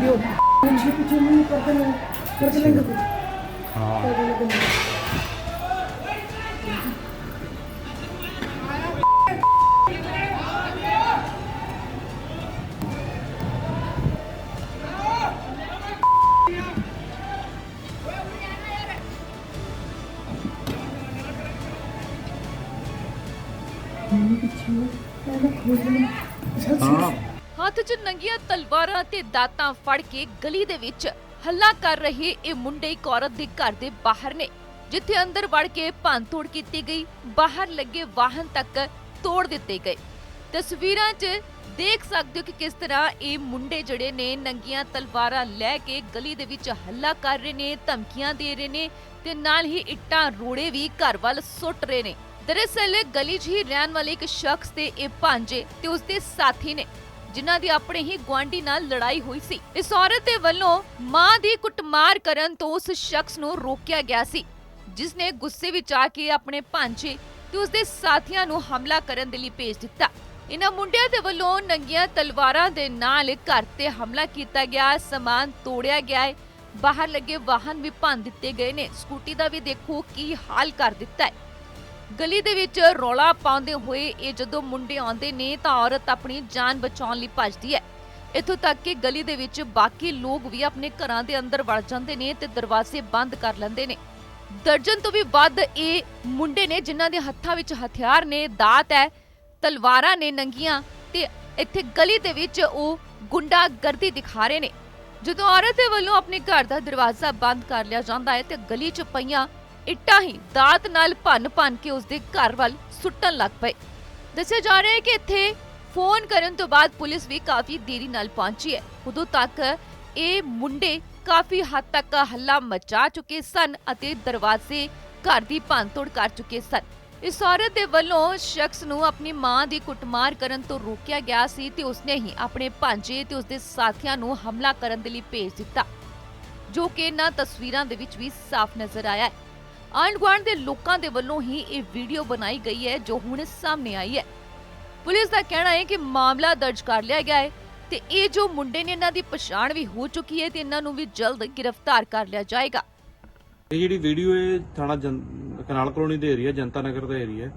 ਚੁੰਨੀ ਕਰਦੇ ਨੇ ਕਰਦੇ ਨੇ ਕਰਦੇ ਹਾਂ ਨੇ ਹਾਂ ਹੱਥ 'ਚ ਨੰਗੀਆਂ ਤਲਵਾਰਾਂ ਤੇ ਦਾਤਾਂ ਫੜ ਕੇ ਗਲੀ ਦੇ ਵਿੱਚ ਹੱਲਾ ਕਰ ਰਹੇ ਇਹ ਮੁੰਡੇ ਇੱਕ ਔਰਤ ਦੇ ਘਰ ਦੇ ਬਾਹਰ ਨੇ, ਜਿੱਥੇ ਅੰਦਰ ਵੜ ਕੇ ਭੰਨਤੋੜ ਕੀਤੀ ਗਈ, ਬਾਹਰ ਲੱਗੇ ਵਾਹਨ ਤੱਕ ਤੋੜ ਦਿੱਤੇ ਗਏ। ਤਸਵੀਰਾਂ 'ਚ ਦੇਖ ਸਕਦੇ ਹੋ ਕਿ ਕਿਸ ਤਰ੍ਹਾਂ ਇਹ ਮੁੰਡੇ ਜਿਹੜੇ ਨੇ ਨੰਗੀਆਂ ਤਲਵਾਰਾਂ ਲੈ ਕੇ ਗਲੀ ਦੇ ਵਿੱਚ ਹੱਲਾ ਕਰ ਰਹੇ ਨੇ, ਧਮਕੀਆਂ ਦੇ ਰਹੇ ਨੇ ਤੇ ਨਾਲ ਹੀ ਇੱਟਾਂ ਰੋੜੇ ਵੀ ਘਰ ਵੱਲ ਸੁੱਟ ਰਹੇ ਨੇ। ਦਰਅਸਲ ਗਲੀ 'ਚ ਹੀ ਰਹਿਣ ਵਾਲੇ ਇੱਕ ਸ਼ਖਸ ਤੇ ਇਹ ਭਾਂਜੇ ਤੇ ਉਸਦੇ ਸਾਥੀ ਨੇ। ਜਿਨ੍ਹਾਂ ਦੀ ਆਪਣੇ ਹੀ ਗੁਆਂਢੀ ਨਾਲ ਲੜਾਈ ਹੋਈ ਸੀ। ਇਸ ਔਰਤ ਦੇ ਵੱਲੋਂ ਮਾਂ ਦੀ ਕੁੱਟਮਾਰ ਕਰਨ ਤੋਂ ਉਸ ਸ਼ਖਸ ਨੂੰ ਰੋਕਿਆ ਗਿਆ ਸੀ, ਜਿਸ ਨੇ ਗੁੱਸੇ ਵਿੱਚ ਆ ਕੇ ਆਪਣੇ ਭਾਂਜੇ ਤੇ ਉਸਦੇ ਸਾਥੀਆਂ ਨੂੰ ਹਮਲਾ ਕਰਨ ਦੇ ਲਈ ਭੇਜ ਦਿੱਤਾ। ਇਹਨਾਂ ਮੁੰਡਿਆਂ ਦੇ ਵੱਲੋਂ ਨੰਗੀਆਂ ਤਲਵਾਰਾਂ ਦੇ ਨਾਲ ਘਰ ਤੇ ਹਮਲਾ ਕੀਤਾ ਗਿਆ, ਸਮਾਨ ਤੋੜਿਆ ਗਿਆ ਹੈ, ਬਾਹਰ ਲੱਗੇ ਵਾਹਨ ਵੀ ਭੰਨ ਦਿੱਤੇ ਗਏ ਨੇ। ਸਕੂਟੀ ਦਾ ਵੀ ਦੇਖੋ ਕੀ ਹਾਲ ਕਰ ਦਿੱਤਾ ਹੈ। ਗਲੀ ਦੇ ਵਿੱਚ ਰੌਲਾ ਪਾਉਂਦੇ ਹੋਏ ਇਹ ਜਦੋਂ ਮੁੰਡੇ ਆਉਂਦੇ ਨੇ ਤਾਂ ਔਰਤ ਆਪਣੀ ਜਾਨ ਬਚਾਉਣ ਲਈ ਭੱਜਦੀ ਹੈ। ਇੱਥੋਂ ਤੱਕ ਕਿ ਗਲੀ ਦੇ ਵਿੱਚ ਬਾਕੀ ਲੋਕ ਵੀ ਆਪਣੇ ਘਰਾਂ ਦੇ ਅੰਦਰ ਵੜ ਜਾਂਦੇ ਨੇ ਤੇ ਦਰਵਾਜ਼ੇ ਬੰਦ ਕਰ ਲੈਂਦੇ ਨੇ। ਦਰਜਨ ਤੋਂ ਵੀ ਵੱਧ ਇਹ ਮੁੰਡੇ ਨੇ ਜਿਨ੍ਹਾਂ ਦੇ ਹੱਥਾਂ ਵਿੱਚ ਹਥਿਆਰ ਨੇ, ਦਾਤ ਹੈ, ਤਲਵਾਰਾਂ ਨੇ ਨੰਗੀਆਂ ਤੇ ਇੱਥੇ ਗਲੀ ਦੇ ਵਿੱਚ ਉਹ ਗੁੰਡਾਗਰਦੀ ਦਿਖਾ ਰਹੇ ਨੇ। ਜਦੋਂ ਔਰਤ ਦੇ ਵੱਲੋਂ ਆਪਣੇ ਘਰ ਦਾ ਦਰਵਾਜ਼ਾ ਬੰਦ ਕਰ ਲਿਆ ਜਾਂਦਾ ਹੈ ਤੇ ਗਲੀ 'ਚ ਪਈਆਂ ਇੱਟਾਂ ਹੀ ਦਾਤ ਨਾਲ ਭੰਨ-ਭੰਨ ਕੇ ਉਸਦੇ ਘਰ ਵੱਲ ਸੁੱਟਣ ਲੱਗ ਪਏ। ਦੱਸਿਆ ਜਾ ਰਿਹਾ ਹੈ ਕਿ ਇੱਥੇ ਫੋਨ ਕਰਨ ਤੋਂ ਬਾਅਦ ਪੁਲਿਸ ਵੀ ਕਾਫੀ ਦੇਰੀ ਨਾਲ ਪਹੁੰਚੀ ਹੈ। ਉਦੋਂ ਤੱਕ ਇਹ ਮੁੰਡੇ ਕਾਫੀ ਹੱਦ ਤੱਕ ਹੱਲਾ ਮਚਾ ਚੁੱਕੇ ਸਨ ਅਤੇ ਦਰਵਾਜ਼ੇ ਘਰ ਦੀ ਭੰਨਤੋੜ ਕਰ ਚੁੱਕੇ ਸਨ। ਇਸ ਔਰਤ ਦੇ ਵੱਲੋਂ ਸ਼ਖਸ ਨੂੰ ਆਪਣੀ ਮਾਂ ਦੀ ਕੁੱਟਮਾਰ ਕਰਨ ਤੋਂ ਰੋਕਿਆ ਗਿਆ ਸੀ ਤੇ ਉਸਨੇ ਹੀ ਆਪਣੇ ਭਾਂਜੇ ਤੇ ਉਸਦੇ ਸਾਥੀਆਂ ਨੂੰ ਹਮਲਾ ਕਰਨ ਦੇ ਲਈ ਭੇਜ ਦਿੱਤਾ, ਜੋ ਕਿ ਇਹਨਾਂ ਤਸਵੀਰਾਂ ਦੇ ਵਿੱਚ ਵੀ ਸਾਫ਼ ਨਜ਼ਰ ਆਇਆ ਹੈ। ਆਂਢ ਗੁਆਂਢ ਦੇ ਲੋਕਾਂ ਦੇ ਵੱਲੋਂ ਹੀ ਇਹ ਵੀਡੀਓ ਬਣਾਈ ਗਈ ਹੈ ਜੋ ਹੁਣ ਸਾਹਮਣੇ ਆਈ ਹੈ। ਪੁਲਿਸ ਦਾ ਕਹਿਣਾ ਹੈ ਕਿ ਮਾਮਲਾ ਦਰਜ ਕਰ ਲਿਆ ਗਿਆ ਹੈ ਤੇ ਇਹ ਜੋ ਮੁੰਡੇ ਨੇ ਇਹਨਾਂ ਦੀ ਪਛਾਣ ਵੀ ਹੋ ਚੁੱਕੀ ਹੈ ਤੇ ਇਹਨਾਂ ਨੂੰ ਵੀ ਜਲਦ ਗ੍ਰਿਫਤਾਰ ਕਰ ਲਿਆ ਜਾਏਗਾ। ਇਹ ਜਿਹੜੀ ਵੀਡੀਓ ਇਹ ਥਾਣਾ ਜਨ- ਕਨਾਲ ਕਲੋਨੀ ਦੇ ਏਰੀਆ ਜਨਤਾ ਨਗਰ ਦਾ ਏਰੀਆ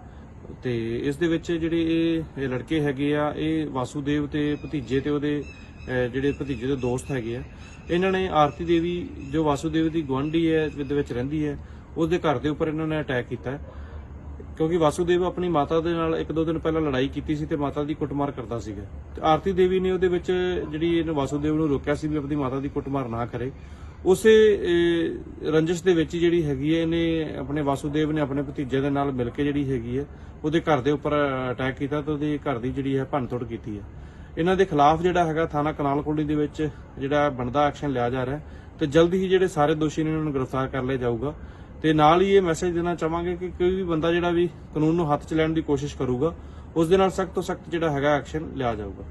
ਤੇ ਇਸ ਦੇ ਵਿੱਚ ਜਿਹੜੇ ਇਹ ਇਹ ਲੜਕੇ ਹੈਗੇ ਆ ਇਹ ਵਾਸੂਦੇਵ ਤੇ ਭਤੀਜੇ ਤੇ ਉਹਦੇ ਅਹ, ਜਿਹੜੇ ਭਤੀਜੇ ਦੇ ਦੋਸਤ ਹੈਗੇ ਆ। ਇਹਨਾਂ ਨੇ ਆਰਤੀ ਦੇਵੀ ਜੋ ਵਾਸੂਦੇਵ ਦੀ ਗੁਆਂਢੀ ਹੈ ਦੇ ਵਿੱਚ ਰਹਿੰਦੀ ਹੈ ਉਸਦੇ ਘਰ ਦੇ ਉੱਪਰ ਇਹਨਾਂ ਨੇ ਅਟੈਕ ਕੀਤਾ ਕਿਉਂਕਿ ਵਾਸੂਦੇਵ ਆਪਣੀ ਮਾਤਾ ਦੇ ਨਾਲ ਇੱਕ ਦੋ ਦਿਨ ਪਹਿਲਾਂ ਲੜਾਈ ਕੀਤੀ ਸੀ ਤੇ ਮਾਤਾ ਦੀ ਕੁੱਟਮਾਰ ਕਰਦਾ ਸੀਗਾ। ਤੇ ਆਰਤੀ ਦੇਵੀ ਨੇ ਉਹਦੇ ਵਿੱਚ ਜਿਹੜੀ ਇਹਨੇ ਵਾਸੂਦੇਵ ਨੂੰ ਰੋਕਿਆ ਸੀ ਵੀ ਆਪਣੀ ਮਾਤਾ ਦੀ ਕੁੱਟਮਾਰ ਨਾ ਕਰੇ। ਉਸੇ ਅਹ, ਰੰਜਿਸ਼ ਦੇ ਵਿੱਚ ਹੀ ਜਿਹੜੀ ਹੈਗੀ ਹੈ ਇਹਨੇ ਆਪਣੇ ਵਾਸੂਦੇਵ ਨੇ ਆਪਣੇ ਭਤੀਜੇ ਦੇ ਨਾਲ ਮਿਲ ਕੇ ਜਿਹੜੀ ਹੈਗੀ ਹੈ ਉਹਦੇ ਘਰ ਦੇ ਉੱਪਰ ਅਟੈਕ ਕੀਤਾ ਤੇ ਉਹਦੇ ਘਰ ਦੀ ਜਿਹੜੀ ਹੈ ਭੰਨਤੋੜ ਕੀਤੀ ਹੈ। ਇਹਨਾਂ ਦੇ ਖਿਲਾਫ ਜਿਹੜਾ ਹੈਗਾ ਥਾਣਾ ਕਨਾਲ ਕੋਲੀ ਦੇ ਵਿੱਚ ਜਿਹੜਾ ਬਣਦਾ ਐਕਸ਼ਨ ਲਿਆ ਜਾ ਰਿਹਾ ਹੈ। ਤੇ ਜਲਦੀ ਹੀ ਜਿਹੜੇ ਸਾਰੇ ਦੋਸ਼ੀ ਨੇ ਉਹਨਾਂ ਨੂੰ ਗ੍ਰਿਫਤਾਰ ਕਰ ਲਿਆ ਜਾਊਗਾ। ਤੇ ਨਾਲ ਹੀ ਇਹ ਮੈਸੇਜ ਦੇਣਾ ਚਾਹਾਂਗੇ ਕਿ ਕੋਈ ਵੀ ਬੰਦਾ ਜਿਹੜਾ ਵੀ ਕਾਨੂੰਨ ਨੂੰ ਹੱਥ 'ਚ ਲੈਣ ਦੀ ਕੋਸ਼ਿਸ਼ ਕਰੂਗਾ, ਉਸ ਦੇ ਨਾਲ ਸਖਤ ਤੋਂ ਸਖਤ ਜਿਹੜਾ ਹੈਗਾ ਐਕਸ਼ਨ ਲਿਆ ਜਾਊਗਾ।